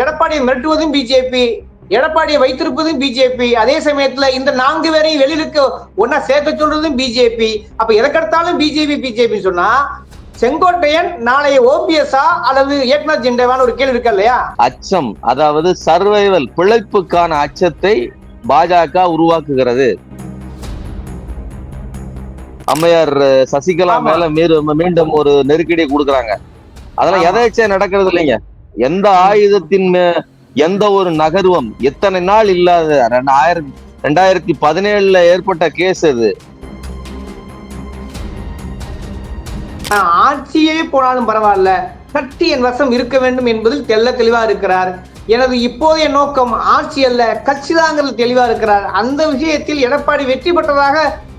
எடப்பாடியை மிரட்டுவதும் பிஜேபி எடப்பாடியை வைத்திருப்பதும் பிஜேபி அதே சமயத்துல இந்த நான்கு பேரையும் வெளியிலுக்கு ஒன்னா சேர்க்க சொல்றதும் பிஜேபி அப்ப எதற்கெடுத்தாலும் பிஜேபி பிஜேபி சொன்னா செங்கோட்டையன் நாளைய ஓபிஎஸ்ஆ அல்லது ஏக்நாத் ஜிண்டேவான்னு ஒரு கேள்வி இருக்கா இல்லையா? அச்சம். அதாவது சர்வைவல் பிழைப்புக்கான அச்சத்தை பாஜக உருவாக்குகிறது. அம்மையார் சசிகலா. மேல மீண்டும் ஒரு நெருக்கடியை கொடுக்குறாங்க. அதெல்லாம். எதாச்சும் நடக்கிறது இல்லைங்க. எந்த ஆயுதத்தின் எந்த ஒரு நகர்வம் எத்தனை நாள் இல்லாத ரெண்டாயிரத்தி ரெண்டாயிரத்தி பதினேழுல ஏற்பட்ட கேஸ் அது ஆட்சியே போனாலும் பரவாயில்ல. சக்தி என் வசம் இருக்க வேண்டும் என்பதில் தெள்ள தெளிவா இருக்கிறார். எனது இப்போதைய நோக்கம் ஆட்சி அல்ல கட்சிதாங்கிறது தெளிவா இருக்கிறார். அந்த விஷயத்தில் எடப்பாடி வெற்றி பெற்றதாக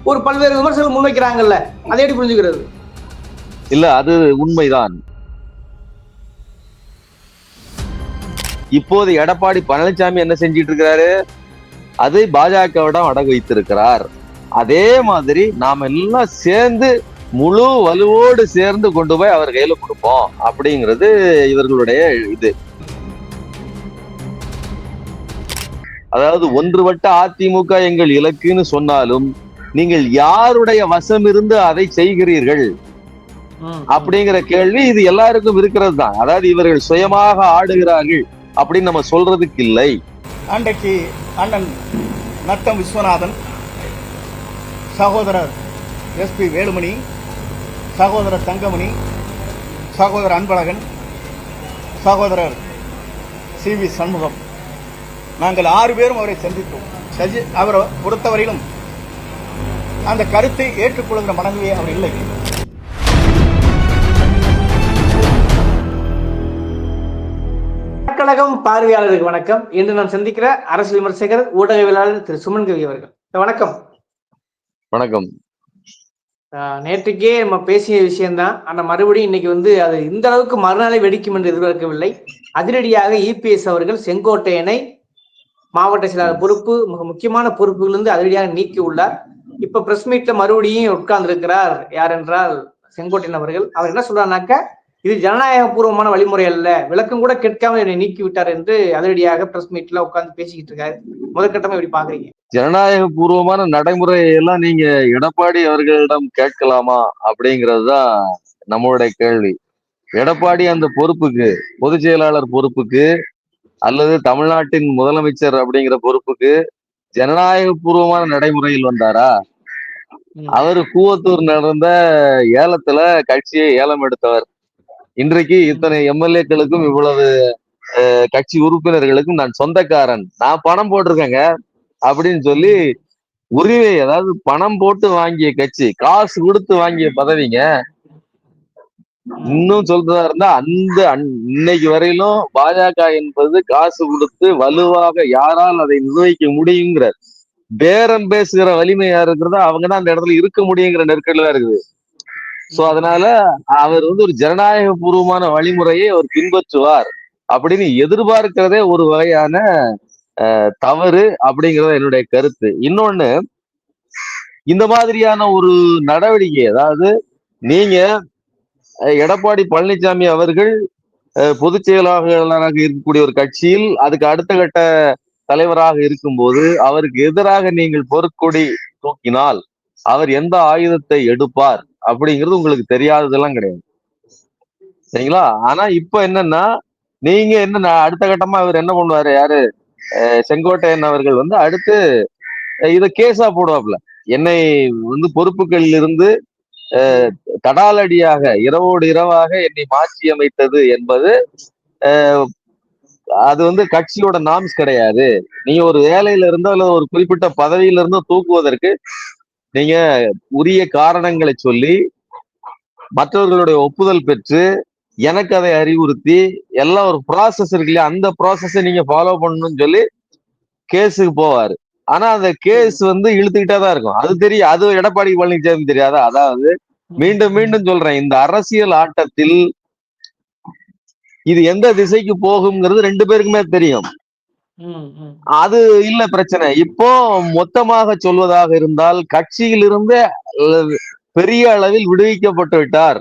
ஒரு பல்வேறு விமர்சனம் முன்வைக்கிறாங்கல்ல அதை எப்படி புரிஞ்சுக்கிறது? இல்ல அது உண்மைதான். இப்போது எடப்பாடி பழனிசாமி என்ன செஞ்சிட்டு இருக்கிறாரு அதை பாஜகவிடம் அடகு வைத்திருக்கிறார் அதே மாதிரி நாம எல்லாம் சேர்ந்து முழு வலுவோடு சேர்ந்து கொண்டு போய் அவர் கையில கொடுப்போம் அப்படிங்கிறது இவர்களுடைய இது. அதாவது ஒன்றுபட்ட அதிமுக எங்கள் இலக்குன்னு சொன்னாலும் நீங்கள் யாருடைய வசம் இருந்து அதை செய்கிறீர்கள்? அப்படிங்கிற கேள்வி இது எல்லாருக்கும் இருக்கிறது தான். அதாவது இவர்கள் சுயமாக ஆடுகிறார்கள். அப்படின்னு நம்ம சொல்றதுக்கு இல்லை. அன்றைக்கு அண்ணன் நத்தம் விஸ்வநாதன் சகோதரர் எஸ்பி வேலுமணி சகோதரர் தங்கமணி சகோதரர் அன்பழகன் சகோதரர் சி வி சண்முகம். நாங்கள் ஆறு பேரும் அவரை சந்தித்தோம். சஜி அவரை பொறுத்தவரையிலும் அந்த கருத்தை ஏற்றுக்கொள்கிற மனநிலையே அவர் இல்லை. கழகம் பார்வையாளருக்கு வணக்கம். இன்று நான் சந்திக்கிற அரசு விமர்சகர் ஊடகவியலாளர் திரு சுமன் கவி அவர்கள். வணக்கம். வணக்கம். நேற்றுக்கே நம்ம பேசிய விஷயம்தான். ஆனா மறுபடியும் இன்னைக்கு வந்து அது இந்த அளவுக்கு மறுநாளை வெடிக்கும் என்று எதிர்பார்க்கவில்லை. அதிரடியாக இபிஎஸ் அவர்கள் செங்கோட்டையனை மாவட்ட செயலாளர் பொறுப்பு மிக முக்கியமான பொறுப்புகளிலிருந்து அதிரடியாக நீக்கி உள்ளார். இப்ப பிரஸ் மீட்ல மறுபடியும் உட்கார்ந்து இருக்கிறார் யார் என்றால் செங்கோட்டையன் அவர்கள். அவர் என்ன சொல்றாருனாக்க இது ஜனநாயக பூர்வமான வழிமுறை அல்ல. விளக்கம் கூட கேட்காம என்னை நீக்கி விட்டார் என்று அதிரடியாக பிரஸ் மீட்ல உட்கார்ந்து பேசிக்கிட்டு இருக்காரு. முதற்கட்டமா எப்படி பாக்குறீங்க. ஜனநாயக பூர்வமான நடைமுறையை எல்லாம் நீங்க எடப்பாடி அவர்களிடம் கேட்கலாமா அப்படிங்கிறது தான் நம்மளுடைய கேள்வி. எடப்பாடி அந்த பொறுப்புக்கு பொதுச் செயலாளர் பொறுப்புக்கு அல்லது தமிழ்நாட்டின் முதலமைச்சர் அப்படிங்கிற பொறுப்புக்கு ஜனநாயக பூர்வமான நடைமுறையில் வந்தாரா. அவர் கூவத்தூர் நடந்த ஏலத்துல கட்சியை ஏலம் எடுத்தவர். இன்றைக்கு இத்தனை எம்எல்ஏக்களுக்கும் இவ்வளவு கட்சி உறுப்பினர்களுக்கும் நான் சொந்தக்காரன். நான் பணம் போட்டிருக்கேங்க அப்படின்னு சொல்லி உரிமை அதாவது பணம் போட்டு வாங்கிய கட்சி காசு கொடுத்து வாங்கிய பதவிங்க. இன்னும் சொல்றதா இருந்தா அந்த இன்னைக்கு வரையிலும் பாஜக என்பது காசு கொடுத்து வலுவாக யாரால் அதை நிர்வகிக்க முடியுங்கிற பேரம் பேசுகிற வலிமை யார் இருக்கிறதோ அவங்கதான் அந்த இடத்துல இருக்க முடியுங்கிற நெருக்கடில இருக்குது. சோ அதனால அவர் வந்து ஒரு ஜனநாயக பூர்வமான வழிமுறையை அவர் பின்பற்றுவார் அப்படின்னு எதிர்பார்க்கிறதே ஒரு வகையான அஹ், தவறு அப்படிங்கறது என்னுடைய கருத்து. இன்னொன்னு இந்த மாதிரியான ஒரு நடவடிக்கை அதாவது நீங்க எடப்பாடி பழனிசாமி அவர்கள் அஹ், பொதுச் செயலாளராக இருக்கக்கூடிய ஒரு கட்சியில் அதுக்கு அடுத்த கட்ட தலைவராக இருக்கும்போது அவருக்கு எதிராக நீங்கள் பொருட்கொடி தூக்கினால் அவர் எந்த ஆயுதத்தை எடுப்பார்? அப்படிங்கிறது உங்களுக்கு தெரியாததெல்லாம் கிடையாது. சரிங்களா? ஆனா இப்ப என்னன்னா நீங்க என்ன அடுத்த கட்டமா இவர் என்ன பண்ணுவாரு? யாரு? செங்கோட்டையன் அவர்கள் வந்து அடுத்து இதை இத கேஸா போடுவாப்ல என்னை வந்து பொறுப்புகளில் இருந்து அஹ், தடாலடியாக இரவோடு இரவாக என்னை மாற்றி அமைத்தது என்பது அது வந்து கட்சியோட நாம்ஸ் கிடையாது. நீ ஒரு வேலையில இருந்தோ அல்லது ஒரு குறிப்பிட்ட பதவியில இருந்தோ தூக்குவதற்கு நீங்க உரிய காரணங்களை சொல்லி மற்றவர்களுடைய ஒப்புதல் பெற்று எனக்கு அதை அறிவுறுத்தி எல்லாம் ஒரு ப்ராசஸ் இருக்கு இல்லையா அந்த ப்ராசஸை நீங்க ஃபாலோ பண்ணணும்னு சொல்லி கேஸுக்கு போவாரு. ஆனா அந்த கேஸ் வந்து இழுத்துக்கிட்டே தான் இருக்கும். அது தெரியும் அது எடப்பாடி பழனிசாமி தெரியாதா? அதாவது மீண்டும் மீண்டும் சொல்றேன் இந்த அரசியல் ஆட்டத்தில் இது எந்த திசைக்கு போகுங்கிறது ரெண்டு பேருக்குமே தெரியும். அது இல்ல பிரச்சனை. இப்போ மொத்தமாக சொல்வதாக இருந்தால் கட்சியிலிருந்து பெரிய அளவில் விடுவிக்கப்பட்டு விட்டார்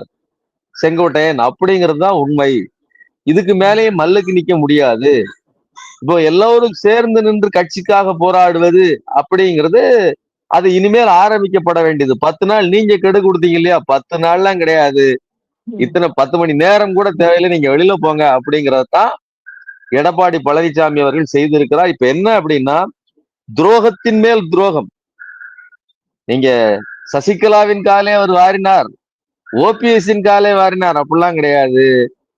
செங்கோட்டையன். அப்படிங்கிறது தான் உண்மை. இதுக்கு மேலேயே மல்லுக்கு நிக்க முடியாது. இப்போ எல்லோரும் சேர்ந்து நின்று கட்சிக்காக போராடுவது அப்படிங்கிறது அது இனிமேல் ஆரம்பிக்கப்பட வேண்டியது. பத்து நாள் நீங்க கெடு கொடுத்தீங்க இல்லையா? பத்து நாள்லாம் கிடையாது. இத்தனை பத்து மணி நேரம் கூட தேவையில்லை. நீங்க வெளியில போங்க அப்படிங்கறதான் எடப்பாடி பழனிசாமி அவர்கள் செய்திருக்கிறார். இப்ப என்ன அப்படின்னா துரோகத்தின் மேல் துரோகம். நீங்க சசிகலாவின் காலே அவர் வாரினார். ஓபிஎஸ்ஸின் காலே வாரினார். அப்படிலாம் கிடையாது.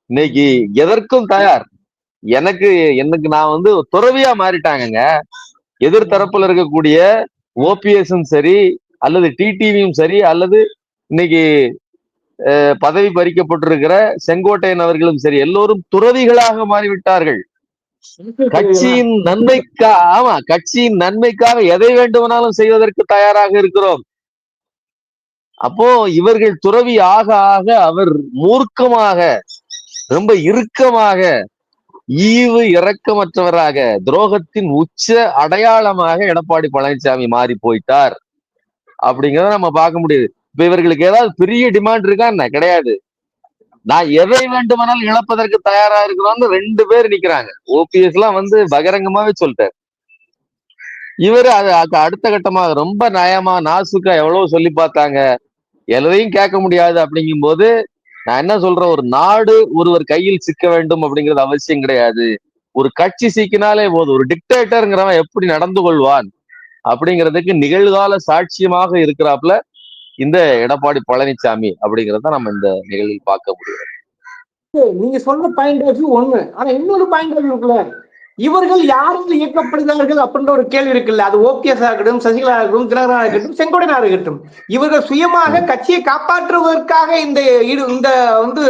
இன்னைக்கு எதற்கும் தயார். எனக்கு எனக்கு நான் வந்து துறவியா மாறிட்டாங்கங்க. எதிர்த்தரப்புல இருக்கக்கூடிய ஓபிஎஸும் சரி அல்லது டிடிவியும் சரி அல்லது இன்னைக்கு பதவி பறிக்கப்பட்டிருக்கிற செங்கோட்டையன் அவர்களும் சரி எல்லோரும் துறவிகளாக மாறிவிட்டார்கள். கட்சியின் நன்மைக்கா ஆமா கட்சியின் நன்மைக்காக எதை வேண்டுமானாலும் செய்வதற்கு தயாராக இருக்கிறோம். அப்போ இவர்கள் துறவி ஆக ஆக அவர் மூர்க்கமாக ரொம்ப இறுக்கமாக ஈவு இரக்கமற்றவராக துரோகத்தின் உச்ச அடையாளமாக எடப்பாடி பழனிசாமி மாறி போயிட்டார். அப்படிங்கறத நம்ம பார்க்க முடியுது. இப்ப இவர்களுக்கு ஏதாவது பெரிய டிமாண்ட் இருக்கா என்ன? கிடையாது. நான் எதை வேண்டுமானாலும் இழப்பதற்கு தயாரா இருக்கிறோம்னு ரெண்டு பேர் நிக்கிறாங்க. ஓபிஎஸ் எல்லாம் வந்து பகிரங்கமாவே சொல்லிட்டாரு. இவரு அது அது அடுத்த கட்டமாக ரொம்ப நயமா நாசுக்கா எவ்வளவு சொல்லி பார்த்தாங்க. எதையும் கேட்க முடியாது அப்படிங்கும் போது நான் என்ன சொல்றேன்? ஒரு நாடு ஒருவர் கையில் சிக்க வேண்டும் அப்படிங்கிறது அவசியம் கிடையாது. ஒரு கட்சி சிக்கினாலே போதும். ஒரு டிக்டேட்டருங்கிறவன் எப்படி நடந்து கொள்வான் அப்படிங்கிறதுக்கு நிகழ்கால சாட்சியமாக இருக்கிறாப்புல இந்த எடப்பாடி பழனிசாமி அப்படிங்கிறத நம்ம இந்த நிகழ்வில் பார்க்க முடியும். நீங்க சொல்ற பாயிண்ட் ஆஃப் வியூ ஒண்ணு. ஆனா இன்னொரு பாயிண்ட் ஆஃப் வியூ இருக்குல்ல? இவர்கள் யாரால் இயக்கப்படுகிறார்கள் அப்படின்ற ஒரு கேள்வி இருக்குல்ல? அது ஓபிஎஸ் இருக்கட்டும் சசிகலா இருக்கட்டும் தினகரா இருக்கட்டும் செங்கோடனா இருக்கட்டும். இவர்கள் சுயமாக கட்சியை காப்பாற்றுவதற்காக இந்த இந்த வந்து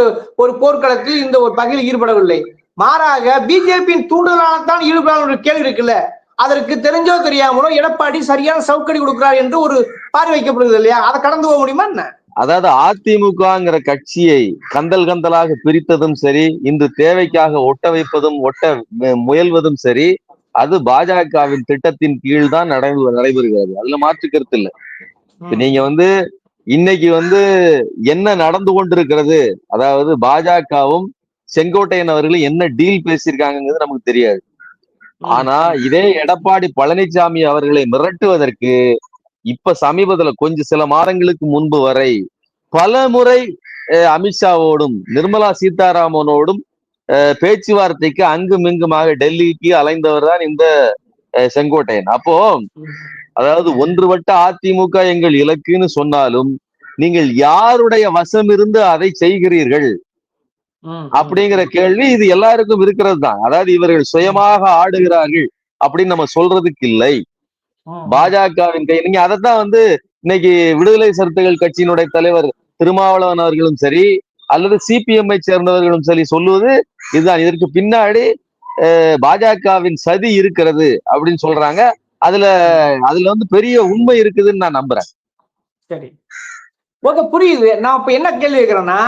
ஒரு போர்க்களத்தில் இந்த ஒரு பகையில் ஈடுபடவில்லை. மாறாக பிஜேபியின் தூண்டுதலால் தான் ஈடுபடாத ஒரு கேள்வி இருக்குல்ல? அதற்கு தெரிஞ்சோ தெரியாமலோ எடப்பாடி சரியான சவுக்கடி கொடுக்கிறார் என்று ஒரு பார்வை வைக்கப்படுது இல்லையா? அதை கடந்து போக முடியுமா என்ன? அதாவது அதிமுகங்கிற கட்சியை கந்தல் கந்தலாக பிரித்ததும் சரி இன்று தேவைக்காக ஒட்ட வைப்பதும் ஒட்ட முயல்வதும் சரி அது பாஜகவின் திட்டத்தின் கீழ் தான் நடை- நடைபெறுகிறது. அதுல மாற்று கருத்து இல்ல. இப்ப நீங்க வந்து இன்னைக்கு வந்து என்ன நடந்து கொண்டிருக்கிறது? அதாவது பாஜகவும் செங்கோட்டையன் அவர்களும் என்ன டீல் பேசியிருக்காங்கிறது நமக்கு தெரியாது. ஆனா இதே எடப்பாடி பழனிசாமி அவர்களை மிரட்டுவதற்கு இப்ப சமீபத்துல கொஞ்சம் சில மாதங்களுக்கு முன்பு வரை பல முறை அஹ், அமித்ஷாவோடும் நிர்மலா சீதாராமனோடும் அஹ், பேச்சுவார்த்தைக்கு அங்கும் இங்குமாக டெல்லிக்கு அலைந்தவர் தான் இந்த செங்கோட்டையன். அப்போ அதாவது ஒன்றுபட்ட அதிமுக எங்கள் இலக்குன்னு சொன்னாலும் நீங்கள் யாருடைய வசம் இருந்து அதை செய்கிறீர்கள்? அப்படிங்கிற கேள்வி இது எல்லாருக்கும் இருக்கிறது தான். அதாவது இவர்கள் சுயமாக ஆடுகிறார்கள் அப்படின்னு நம்ம சொல்றதுக்கு இல்லை. பாஜகவின் கை நீங்க அதைத்தான் வந்து இன்னைக்கு விடுதலை சிறுத்தைகள் கட்சியினுடைய தலைவர் திருமாவளவன் அவர்களும் சரி அல்லது சிபிஎம்ஐ சேர்ந்தவர்களும் சரி சொல்லுவது இதுதான். இதற்கு பின்னாடி பாஜகவின் சதி இருக்கிறது அப்படின்னு சொல்றாங்க. அதுல அதுல வந்து பெரிய உண்மை இருக்குதுன்னு நான் நம்புறேன். சரி. ஓகே புரியுது. நான் இப்ப என்ன கேள்வி கேட்கிறேன்னா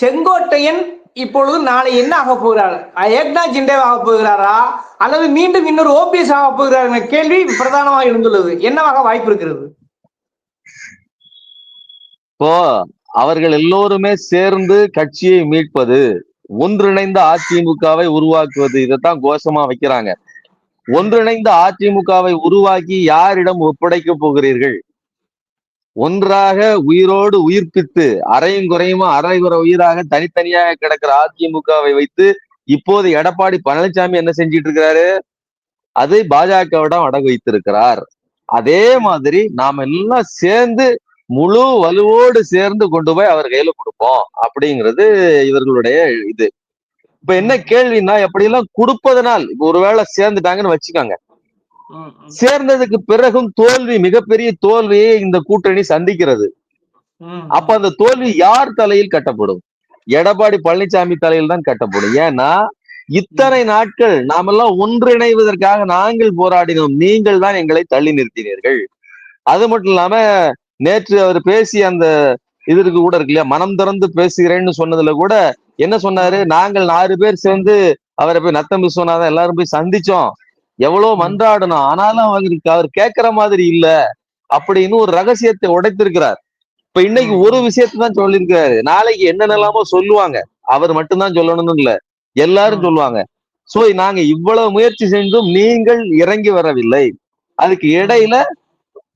செங்கோட்டையன் இப்பொழுது நாளை என்ன ஆக போகிறார்? ஏக்னா ஜிண்டே ஆக போகிறாரா? அல்லது மீண்டும் இன்னொரு ஓபிஎஸ் ஆக போகிறார் என்ற கேள்வி பிரதானமாக இருந்துள்ளது. என்னவாக வாய்ப்பு இருக்கிறது? இப்போ அவர்கள் எல்லோருமே சேர்ந்து கட்சியை மீட்பது ஒன்றிணைந்த அதிமுகவை உருவாக்குவது இதைத்தான் கோஷமா வைக்கிறாங்க. ஒன்றிணைந்த அதிமுகவை உருவாக்கி யாரிடம் ஒப்படைக்க போகிறீர்கள்? ஒன்றாக உயிரோடு உயிர்ப்பித்து அரையும் குறையுமா? அரைகுறை உயிராக தனித்தனியாக கிடக்கிற அதிமுகவை வைத்து இப்போது எடப்பாடி பழனிசாமி என்ன செஞ்சிட்டு இருக்கிறாரு அதை பாஜகவிடம் அடகு வைத்திருக்கிறார். அதே மாதிரி நாம எல்லாம் சேர்ந்து முழு வலுவோடு சேர்ந்து கொண்டு போய் அவர் கையில கொடுப்போம் அப்படிங்கிறது இவர்களுடைய இது. இப்ப என்ன கேள்வின்னா எப்படியெல்லாம் கொடுப்பதனால் இப்ப ஒருவேளை சேர்ந்துட்டாங்கன்னு வச்சுக்கோங்க. சேர்ந்ததுக்கு பிறகும் தோல்வி மிகப்பெரிய தோல்வியை இந்த கூட்டணி சந்திக்கிறது. அப்ப அந்த தோல்வி யார் தலையில் கட்டப்படும்? எடப்பாடி பழனிசாமி தலையில் தான் கட்டப்படும். ஏன்னா இத்தனை நாட்கள் நாமெல்லாம் ஒன்றிணைவதற்காக நாங்கள் போராடினோம். நீங்கள் தான் எங்களை தள்ளி நிறுத்தினீர்கள். அது மட்டும் இல்லாம நேற்று அவர் பேசிய அந்த இதற்கு கூட இருக்கு இல்லையா? மனம் திறந்து பேசுகிறேன்னு சொன்னதுல கூட என்ன சொன்னாரு? நாங்கள் நாலு பேர் சேர்ந்து அவரை போய் நத்தம் விஸ்வநாதன் எல்லாரும் போய் சந்திச்சோம். எவ்வளவு மன்றாடணும் ஆனாலும் அவங்களுக்கு அவர் கேட்கிற மாதிரி இல்ல அப்படின்னு ஒரு ரகசியத்தை உடைத்திருக்கிறார். இப்ப இன்னைக்கு ஒரு விஷயத்தை தான் சொல்லியிருக்காரு நாளைக்கு என்னென்னலாமோ சொல்லுவாங்க. அவர் மட்டும்தான் சொல்லணும்னு இல்ல. எல்லாரும். சொல்லுவாங்க. சோ நாங்க இவ்வளவு முயற்சி செஞ்சும் நீங்கள் இறங்கி வரவில்லை. அதுக்கு இடையில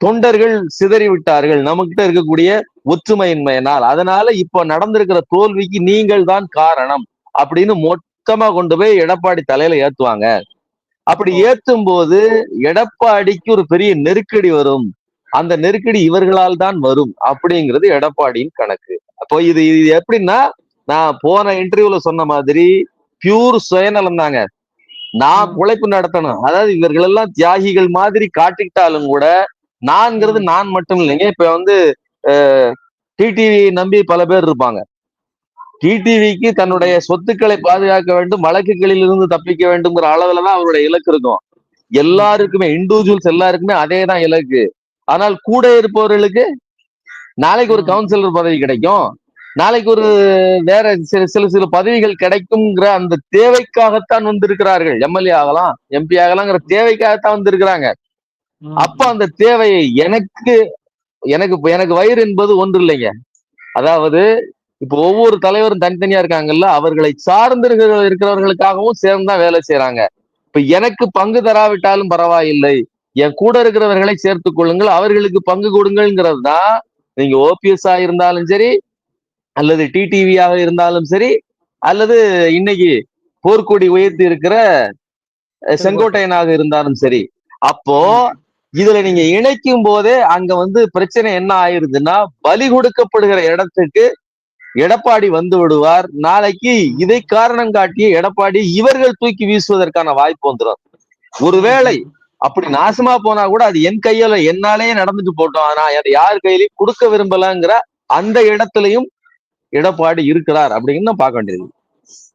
தொண்டர்கள் சிதறி விட்டார்கள் நம்மகிட்ட இருக்கக்கூடிய ஒற்றுமையின்மையினால். அதனால இப்ப நடந்திருக்கிற தோல்விக்கு நீங்கள் தான் காரணம் அப்படின்னு மொத்தமா கொண்டு போய் எடப்பாடி தலையில ஏத்துவாங்க. அப்படி ஏத்தும் போது எடப்பாடிக்கு ஒரு பெரிய நெருக்கடி வரும். அந்த நெருக்கடி இவர்களால் தான் வரும் அப்படிங்கிறது எடப்பாடியின் கணக்கு. அப்போ இது இது எப்படின்னா நான் போன இன்டர்வியூல சொன்ன மாதிரி பியூர் சுயநலம் தாங்க. நான். உழைப்பு நடத்தணும். அதாவது இவர்கள் எல்லாம் தியாகிகள் மாதிரி காட்டிக்கிட்டாலும் கூட நான்கிறது நான் மட்டும் இல்லைங்க. இப்ப வந்து டிடிவி நம்பி பல பேர் இருப்பாங்க. டிடிவிக்கு தன்னுடைய சொத்துக்களை பாதுகாக்க வேண்டும் வழக்குகளில் இருந்து தப்பிக்க வேண்டும்ங்கிற அளவுலதான் அவருடைய இலக்கு இருக்கும். எல்லாருக்குமே இண்டிவிஜுவல்ஸ் எல்லாருக்குமே அதே தான் இலக்கு. ஆனால் கூட இருப்பவர்களுக்கு நாளைக்கு ஒரு. கவுன்சிலர் பதவி கிடைக்கும். நாளைக்கு ஒரு வேற சில சில சில பதவிகள் கிடைக்குங்கிற அந்த தேவைக்காகத்தான் வந்திருக்கிறார்கள். எம்எல்ஏ ஆகலாம் எம்பி ஆகலாங்கிற தேவைக்காகத்தான் வந்திருக்கிறாங்க. அப்ப அந்த தேவையை எனக்கு எனக்கு எனக்கு வயிறு என்பது ஒன்று இல்லைங்க அதாவது இப்போ ஒவ்வொரு தலைவரும் தனித்தனியா இருக்காங்கல்ல அவர்களை சார்ந்து இருக்கிற- இருக்கிறவர்களுக்காகவும் சேர்ந்துதான் வேலை செய்யறாங்க இப்ப எனக்கு பங்கு தராவிட்டாலும் பரவாயில்லை. என் கூட இருக்கிறவர்களை சேர்த்துக் கொள்ளுங்கள். அவர்களுக்கு பங்கு கொடுங்கள்ங்கிறது தான் நீங்க ஓபிஎஸ் ஆ இருந்தாலும் சரி அல்லது டிடிவியாக இருந்தாலும் சரி அல்லது இன்னைக்கு போர்க்கொடி உயர்த்தி இருக்கிற செங்கோட்டையனாக இருந்தாலும் சரி. அப்போ இதுல நீங்க இணைக்கும் போதே அங்க வந்து பிரச்சனை என்ன ஆயிருதுன்னா பலி கொடுக்கப்படுகிற இடத்துக்கு எடப்பாடி வந்து விடுவார். நாளைக்கு இதை காரணம் காட்டிய எடப்பாடி இவர்கள் தூக்கி வீசுவதற்கான வாய்ப்பு வந்துடும் ஒருவேளை அப்படி நாசமா போனா கூட அது என் கையில என்னாலேயே நடந்துட்டு போட்டோம். ஆனா அதை யார் கையிலையும் கொடுக்க விரும்பலங்கிற அந்த இடத்துலயும் எடப்பாடி இருக்கிறார் அப்படின்னு பார்க்க வேண்டியது.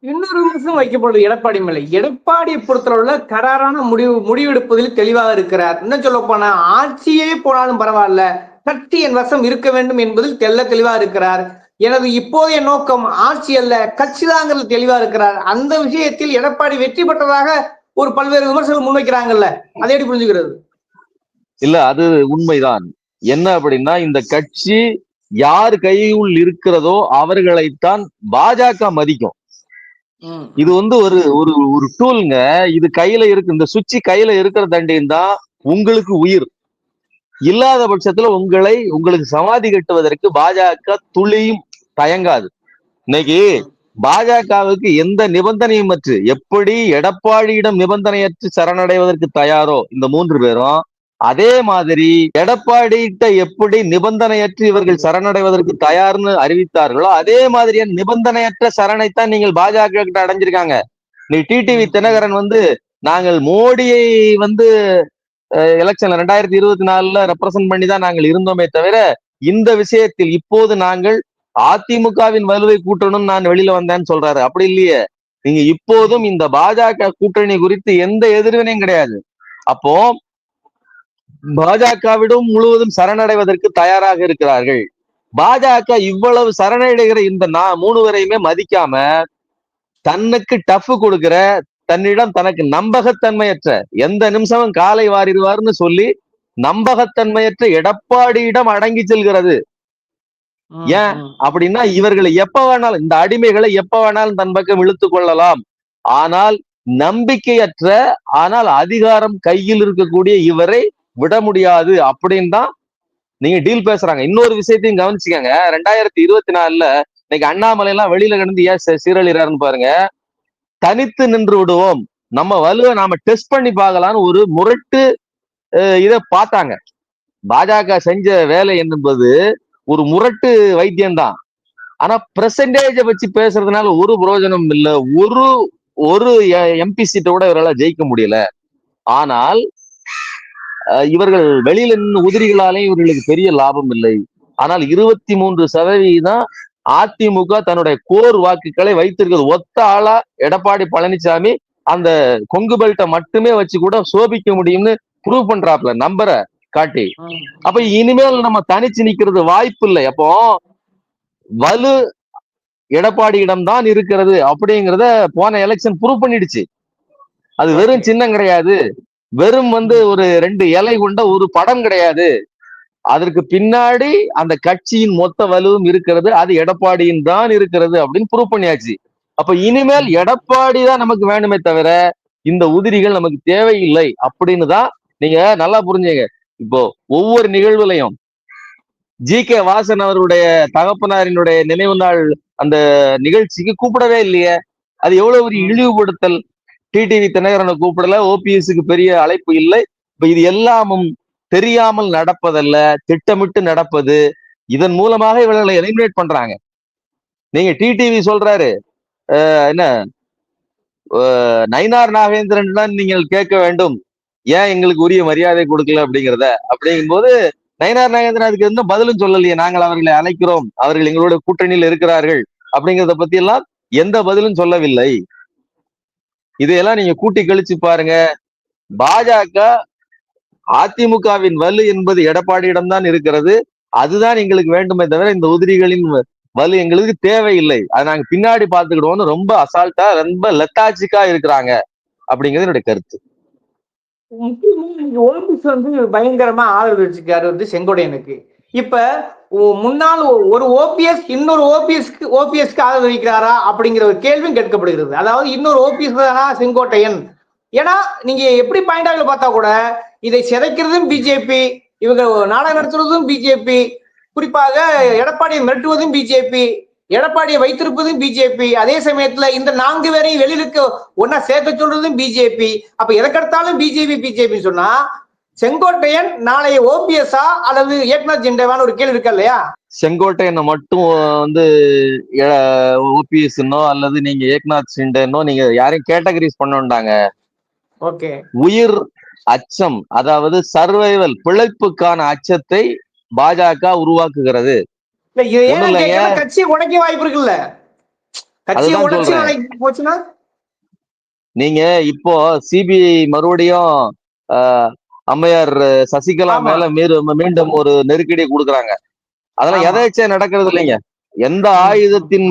இன்னொரு விமர்சனம் வைக்கப்படுது எடப்பாடி மேல. எடப்பாடியை பொறுத்தளவுல கராரான முடிவு முடிவெடுப்பதில் தெளிவாக இருக்கிறார். இன்னும் சொல்ல போனா ஆட்சியே போனாலும் பரவாயில்ல. கட்சி என் வசம் இருக்க வேண்டும் என்பதில் தெள்ள தெளிவா இருக்கிறார். எனது இப்போதைய நோக்கம் ஆட்சி அல்ல கட்சிதாங்கிறது தெளிவா இருக்கிறார். அந்த விஷயத்தில் எடப்பாடி வெற்றி பெற்றதாக ஒரு பல்வேறு விமர்சனம் முன்வைக்கிறாங்கல்ல அதை எப்படி புரிஞ்சுக்கிறது? இல்ல அது உண்மைதான். என்ன அப்படின்னா இந்த கட்சி யார் கையுள் இருக்கிறதோ அவர்களைத்தான் பாஜக மதிக்கும். இது வந்து ஒரு ஒரு ஒரு டூல்ங்க இது கையில இருக்கு இந்த சுவிட்ச் கையில இருக்கிற தண்டின் தான் உங்களுக்கு உயிர். இல்லாத பட்சத்துல உங்களை உங்களுக்கு சமாதி கட்டுவதற்கு பாஜக துளியும் தயங்காது. இன்னைக்கு பாஜகவுக்கு எந்த நிபந்தனையும் அற்று எப்படி எடப்பாடியிடம் நிபந்தனையற்று சரணடைவதற்கு தயாரோ இந்த மூன்று பேரும் அதே மாதிரி எடப்பாடிகிட்ட எப்படி நிபந்தனையற்று இவர்கள் சரணடைவதற்கு தயார்னு அறிவித்தார்களோ அதே மாதிரியான நிபந்தனையற்ற சரணைத்தான் நீங்கள் பாஜக கிட்ட அடைஞ்சிருக்காங்க. நீ டிடிவி தினகரன் வந்து நாங்கள் மோடியை வந்து எலெக்ஷன்ல ரெண்டாயிரத்தி இருபத்தி நாலுல ரெப்ரசன்ட் பண்ணி தான் நாங்கள் இருந்தோமே தவிர இந்த விஷயத்தில் இப்போது நாங்கள் அதிமுகவின் வலுவை கூட்டணும்னு நான் வெளியில வந்தேன்னு சொல்றாரு. அப்படி இல்லையே. நீங்க இப்போதும் இந்த பாஜக கூட்டணி குறித்து எந்த எதிர்வினையும் கிடையாது. அப்போ பாஜகவிடம் முழுவதும் சரணடைவதற்கு தயாராக இருக்கிறார்கள். பாஜக இவ்வளவு சரணடைகிற இந்த நா- மூணு மதிக்காம தன்னுக்கு டஃப் கொடுக்கிற தன்னிடம் தனக்கு நம்பகத்தன்மையற்ற எந்த நிமிஷமும் காலை வாரிடுவார்னு சொல்லி நம்பகத்தன்மையற்ற எடப்பாடியிடம் அடங்கி செல்கிறது. ஏன்? அப்படின்னா இவர்களை எப்ப வேணாலும் இந்த அடிமைகளை எப்ப வேணாலும் தன் பக்கம் இழுத்து கொள்ளலாம். ஆனால் நம்பிக்கையற்ற ஆனால் அதிகாரம் கையில் இருக்கக்கூடிய இவரை விட முடியாது அப்படின்னு தான் நீங்க டீல் பேசுறாங்க. இன்னொரு விஷயத்தையும் கவனிச்சுக்கங்க. ரெண்டாயிரத்தி இருபத்தி நாலுல இன்னைக்கு அண்ணாமலை எல்லாம் வெளியில கிடந்து ஏன் சீரழிறாருன்னு பாருங்க. தனித்து நின்று விடுவோம். நம்ம வலுவை நாம டெஸ்ட் பண்ணி பார்க்கலாம்னு ஒரு முரட்டு இதை பார்த்தாங்க. பாஜக செஞ்ச வேலை என்பது ஒரு முரட்டு வைத்தியம்தான். ஆனா பிரசன்டேஜ வச்சு பேசுறதுனால ஒரு பிரயோஜனம் இல்ல. ஒரு ஒரு எம்பி சீட்டை கூட இவரால் ஜெயிக்க முடியல. ஆனால் இவர்கள் வெளியில நின்று உதிரிகளாலே இவர்களுக்கு பெரிய லாபம் இல்லை. ஆனால் இருபத்தி மூன்று சதவீதம் அதிமுக தன்னுடைய கோர் வாக்குகளை வைத்திருக்கிறது. ஒத்த ஆளா எடப்பாடி பழனிசாமி அந்த கொங்கு பெல்ட்டை மட்டுமே வச்சு கூட சோபிக்க முடியும்னு ப்ரூவ் பண்றாப்ல நம்பரை காட்டி. அப்ப இனிமேல் நம்ம தனிச்சு நிக்கிறது வாய்ப்பு இல்லை அப்போ வலு எடப்பாடியிடம் தான் இருக்கிறது அப்படிங்கிறத போன எலெக்ஷன் ப்ரூவ் பண்ணிடுச்சு. அது வெறும் சின்னம் கிடையாது. வெறும் வந்து ஒரு ரெண்டு இலை கொண்ட ஒரு படம் கிடையாது. அதற்கு பின்னாடி அந்த கட்சியின் மொத்த வலுவும் இருக்கிறது. அது எடப்பாடியின் தான் இருக்கிறது அப்படின்னு ப்ரூவ் பண்ணியாச்சு. அப்ப இனிமேல் எடப்பாடி தான் நமக்கு வேணுமே தவிர இந்த உதிரிகள் நமக்கு தேவையில்லை அப்படின்னு தான் நீங்க நல்லா புரிஞ்சுங்க. இப்போ ஒவ்வொரு நிகழ்வுலையும் ஜி கே வாசன் அவருடைய தகப்பனாரினுடைய நினைவு நாள் அந்த நிகழ்ச்சிக்கு கூப்பிடவே இல்லையே. அது எவ்வளவு ஒரு இழிவுபடுத்தல். டிடிவி தினகரனை கூப்பிடல ஓபிஎஸ்க்கு பெரிய அழைப்பு இல்லை. இப்ப இது எல்லாமும் தெரியாமல் நடப்பதல்ல திட்டமிட்டு நடப்பது. இதன் மூலமாக இவர்களை எலிமினேட் பண்றாங்க. நீங்க டிடிவி சொல்றாரு என்ன? நயினார் நாகேந்திரன் தான் நீங்கள் கேட்க வேண்டும். ஏன் எங்களுக்கு உரிய மரியாதை கொடுக்கல அப்படிங்கிறத? அப்படிங்கும் போது நயனார் நாகேந்திரன் அதுக்கு எந்த பதிலும் சொல்லலையே. நாங்கள் அவர்களை அழைக்கிறோம். அவர்கள் எங்களோட கூட்டணியில் இருக்கிறார்கள். அப்படிங்கிறத பத்தி எல்லாம் எந்த பதிலும் சொல்லவில்லை. இதையெல்லாம் நீங்க கூட்டி கழிச்சு பாருங்க. பாஜக அதிமுகவின் வலு என்பது எடப்பாடியிடம்தான் இருக்கிறது. அதுதான் எங்களுக்கு வேண்டுமே தவிர இந்த உதிரிகளின் வலு எங்களுக்கு தேவையில்லை. அது நாங்க பின்னாடி பாத்துக்கிடுவோம்னு ரொம்ப அசால்ட்டா ரொம்ப லெத்தாச்சிக்கா இருக்கிறாங்க. அப்படிங்கிறது என்னுடைய கருத்து. முக்கியமா வந்து பயங்கரமா ஆதரவு வச்சுக்காரு வந்து செங்கோட்டையனுக்கு. இப்ப முன்னால் ஒரு ஓபிஎஸ் இன்னொரு ஓபிஎஸ்க்கு ஓபிஎஸ்க்கு ஆதரவு வைக்கிறாரா அப்படிங்கிற ஒரு கேள்வியும் கேட்கப்படுகிறது. அதாவது இன்னொரு ஓபிஎஸ் தானா செங்கோட்டையன். ஏன்னா நீங்க எப்படி பாயிண்ட் ஆகல பார்த்தா கூட இதை சிதைக்கிறதும் பிஜேபி இவங்க நாடகம் நடத்துறதும் பிஜேபி குறிப்பாக எடப்பாடியை மிரட்டுவதும் பிஜேபி எடப்பாடியை வைத்திருப்பதும் பிஜேபி அதே சமயத்துல இந்த நான்கு பேரையும் வெளியிலுக்கு ஒன்னா சேர்க்க சொல்றதும் பிஜேபி அப்ப எதற்கெடுத்தாலும் பிஜேபி பிஜேபி சொன்னா செங்கோட்டையன் நாளைய ஓபிஎஸ்ஆ அல்லது ஏக்நாத் ஜிண்டேவான்னு ஒரு கேள்வி இருக்கா இல்லையா? செங்கோட்டையனை மட்டும் வந்து ஓபிஎஸ்னோ அல்லது நீங்க ஏக்நாத் ஷிண்டேனோ நீங்க யாரையும் கேட்டகரிஸ் பண்ண ஓகே. உயிர் அச்சம் அதாவது சர்வைவல் பிழைப்புக்கான அச்சத்தை பாஜக உருவாக்குகிறது. கட்சியை உடைக்க வாய்ப்பு இருக்குல்ல. கட்சியை உடைச்சு போச்சுன்னா? நீங்க இப்போ சிபிஐ மறுபடியும் அம்மையார் சசிகலா. மேல மீண்டும் ஒரு நெருக்கடியை கொடுக்குறாங்க. அதெல்லாம் ஆமா. எதாச்சும் நடக்கிறது இல்லைங்க. எந்த ஆயுதத்தின்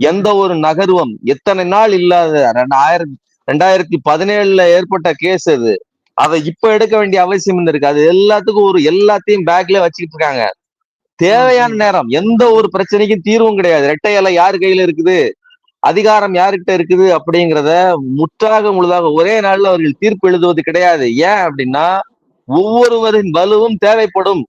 எந்த ஒரு நகர்வம் எத்தனை நாள் இல்லாத ரெண்டாயிரத்தி ரெண்டாயிரத்தி பதினேழுல ஏற்பட்ட கேஸ் அது அதை இப்ப எடுக்க வேண்டிய அவசியம் இருக்கு அது எல்லாத்துக்கும் ஒரு எல்லாத்தையும் பேக்ல வச்சுக்கிட்டு இருக்காங்க. தேவையான நேரம். எந்த ஒரு பிரச்சனைக்கும் தீர்வும் கிடையாது. ரெட்டை இலை யார் கையில இருக்குது? அதிகாரம் யார்கிட்ட இருக்குது அப்படிங்கிறத முற்றாக முழுதாக ஒரே நாள்ல அவர்கள் தீர்ப்பு எழுதுவது கிடையாது. ஏன் அப்படின்னா ஒவ்வொருவரின் வலுவும் தேவைப்படும்.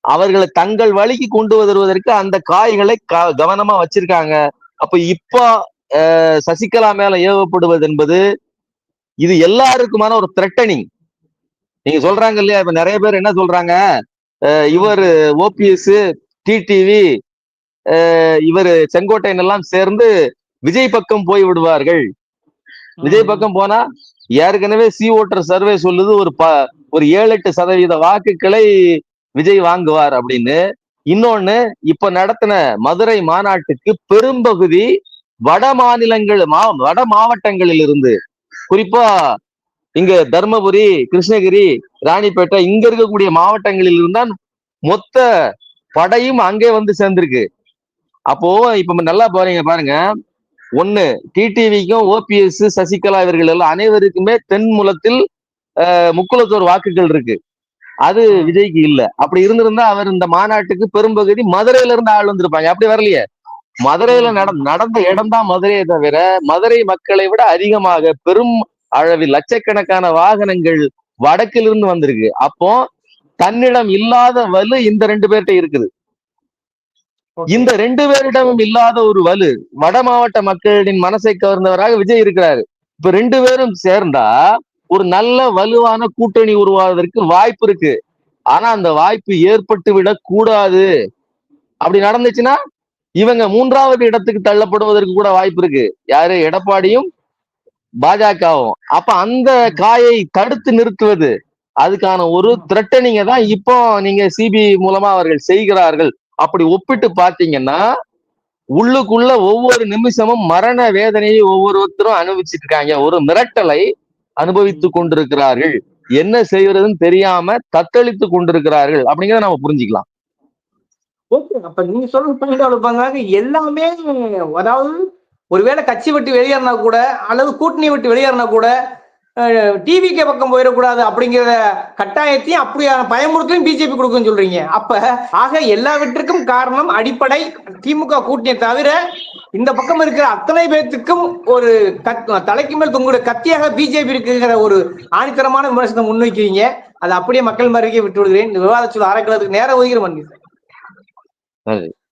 அவர்களை தங்கள் வழிக்கு கொண்டு வருவதற்கு அந்த காய்களை க- கவனமா வச்சிருக்காங்க. அப்ப இப்போ சசிகலா மேல ஏவப்படுவது என்பது இது எல்லாருக்குமான ஒரு த்ரெட்டனிங் நீங்க சொல்றாங்க இல்லையா? இப்ப நிறைய பேர் என்ன சொல்றாங்க? இவர் ஓபிஎஸ் டிடிவி இவர் செங்கோட்டையன் எல்லாம் சேர்ந்து விஜய் பக்கம் போய் விடுவார்கள். விஜய் பக்கம் போனா ஏற்கனவே சி ஓட்டர் சர்வே சொல்லுது ஒரு ப ஒரு ஏழு எட்டு சதவீத வாக்குகளை விஜய் வாங்குவார் அப்படின்னு. இன்னொன்னு இப்ப நடத்தின மதுரை மாநாட்டுக்கு பெரும்பகுதி வட மாநிலங்கள் மா வட மாவட்டங்களில் இருந்து குறிப்பா இங்க தர்மபுரி கிருஷ்ணகிரி ராணிப்பேட்டை இங்க இருக்கக்கூடிய மாவட்டங்களில் இருந்தான் மொத்த படையும் அங்கே வந்து சேர்ந்திருக்கு. அப்போ இப்ப நல்லா பாருங்க பாருங்க. ஒண்ணு டிடிவிக்கும் ஓபிஎஸ் சசிகலா இவர்கள் எல்லாம் அனைவருக்குமே தென்முலத்தில் அஹ், முக்குளத்தோர் வாக்குகள் இருக்கு. அது விஜய்க்கு இல்ல. அப்படி இருந்திருந்தா அவர் இந்த மாநாட்டுக்கு பெரும்பகுதி மதுரையில இருந்து ஆள் வந்திருப்பாங்க. அப்படி வரலையே. மதுரையில நட நடந்த இடம் தான் மதுரையை தவிர மதுரை மக்களை விட அதிகமாக பெரும் அளவில் லட்சக்கணக்கான வாகனங்கள் வடக்கிலிருந்து வந்திருக்கு. அப்போ தன்னிடம் இல்லாத வலு இந்த ரெண்டு பேர்கிட்ட இருக்குது. இந்த ரெண்டு பேரிடமும் இல்லாத ஒரு வலு வட மாவட்ட மக்களின் மனசை கவர்ந்தவராக விஜய் இருக்கிறாரு. இப்ப ரெண்டு பேரும் சேர்ந்தா ஒரு நல்ல வலுவான கூட்டணி உருவாவதற்கு வாய்ப்பு இருக்கு. ஆனா அந்த வாய்ப்பு ஏற்பட்டு விடக் கூடாது. அப்படி நடந்துச்சுன்னா இவங்க மூன்றாவது இடத்துக்கு தள்ளப்படுவதற்கு கூட வாய்ப்பு இருக்கு. யாரு? எடப்பாடியும் பாஜகவும். அப்ப அந்த காயை தடுத்து நிறுத்துவது அதுக்கான ஒரு த்ரெட்டனிங்க தான் இப்போ நீங்க சிபிஐ மூலமா அவர்கள் செய்கிறார்கள். அப்படி ஒப்பிட்டு பாத்தீங்கன்னா உள்ளுக்குள்ள ஒவ்வொரு நிமிஷமும் மரண வேதனையை ஒவ்வொருத்தரும் அனுபவிச்சுட்டு இருக்காங்க. ஒரு மிரட்டலை அனுபவித்துக் கொண்டிருக்கிறார்கள். என்ன செய்யறதுன்னு தெரியாம தத்தளித்து கொண்டிருக்கிறார்கள். அப்படிங்கறத நம்ம புரிஞ்சுக்கலாம். ஓகே. அப்ப நீங்க சொல்ற பாயிண்ட் எல்லாமே அதாவது ஒருவேளை கட்சி விட்டு வெளியேறினா கூட அல்லது கூட்டணி விட்டு வெளியேறினா கூட டிவிக்கு பக்கம் போயிடக்கூடாது அப்படிங்கிற கட்டாயத்தையும் அப்படியான பயமுறுத்தலையும் பிஜேபி கொடுக்குன்னு சொல்றீங்க. அப்ப ஆக எல்லாவற்றுக்கும் காரணம் அடிப்படை திமுக கூட்டணியை தவிர இந்த பக்கம் இருக்கிற அத்தனை பேர்த்துக்கும் ஒரு கத்- தலைக்கு மேல் தொங்குற கத்தியாக பிஜேபி இருக்குங்கிற ஒரு ஆணித்தரமான விமர்சனம் முன்வைக்கிறீங்க. அதை அப்படியே மக்கள் மருகே விட்டு விடுகிறேன் இந்த விவாதத்தில் ஆராய்க்கிறதுக்கு நேரம் ஒதுக்கிற மன்னி நன்றி.